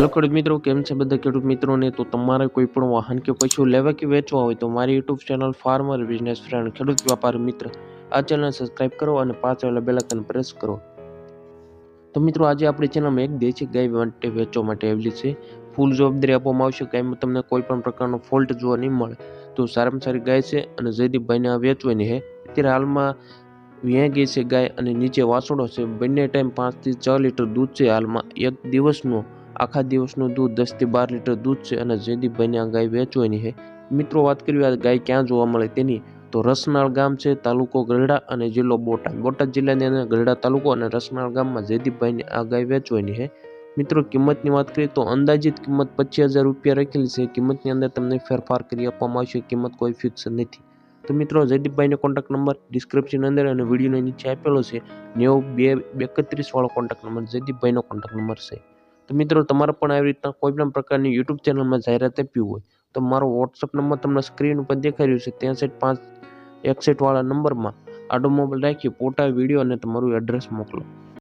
Hello ખેડૂત મિત્રો, કેમ છે બધા ખેડૂત મિત્રોને? તો તમારે કોઈ પણ વાહન કે પશુ લેવા કે વેચવા હોય તો મારી YouTube channel farmer business friend ખેડૂત વ્યાપાર મિત્ર આ ચેનલ સબસ્ક્રાઇબ કરો અને પાછળ વાળા બેલ આઇકન પ્રેસ કરો. તો મિત્રો, આજે આપણી ચેનલમાં એક દેશી ગાય માટે વેચવા માટે આવેલી છે. ફૂલ જવાબદારી આપવામાં આવશે ગાયમાં તમને કોઈ પણ પ્રકારનો ફોલ્ટ જોવા નહીં મળે. તો સારામાં સારી ગાય છે અને જયદીપભાઈને આ વેચવાની છે. અત્યારે હાલમાં વ્યાં ગઈ છે ગાય અને નીચે વાસણો છે. બંને ટાઈમ પાંચથી છ લીટર દૂધ છે હાલમાં. એક દિવસનું આખા દિવસનું દૂધ, દસથી બાર લીટર દૂધ છે અને જયદીપભાઈને આ ગાય વેચવાની છે. મિત્રો, વાત કરીએ આ ગાય ક્યાં જોવા મળે તેની, તો રસનાળ ગામ છે, તાલુકો ગરડા અને જિલ્લો બોટાદ. બોટાદ જિલ્લાની અંદર ગરડા તાલુકો અને રસનાળ ગામમાં જયદીપભાઈની આ ગાય વેચવાની છે. મિત્રો, કિંમતની વાત કરીએ તો અંદાજિત કિંમત પચીસ હજાર રૂપિયા રાખેલી છે. કિંમતની અંદર તમને ફેરફાર કરી આપવામાં આવશે. કિંમત કોઈ ફિક્સ નથી. તો મિત્રો જયદીપભાઈનો કોન્ટેક્ટ નંબર ડિસ્ક્રિપ્શન અંદર અને વિડીયોની નીચે આપેલો છે. નેવું બે એકત્રીસ વાળો કોન્ટેક્ટ નંબર જયદીપભાઈનો કોન્ટેક્ટ નંબર છે. તો મિત્રો, તમારે પણ આવી રીતના કોઈ પણ પ્રકારની યુટ્યુબ ચેનલમાં જાહેરાત આપવી હોય, તો મારો વોટ્સઅપ નંબર તમને સ્ક્રીન ઉપર દેખાઈ રહ્યો છે. ત્રેસઠ પાંચ એકસઠવાળા નંબરમાં આડો મોબાઈલ રાખી ફોટા વીડિયો અને તમારું એડ્રેસ મોકલો.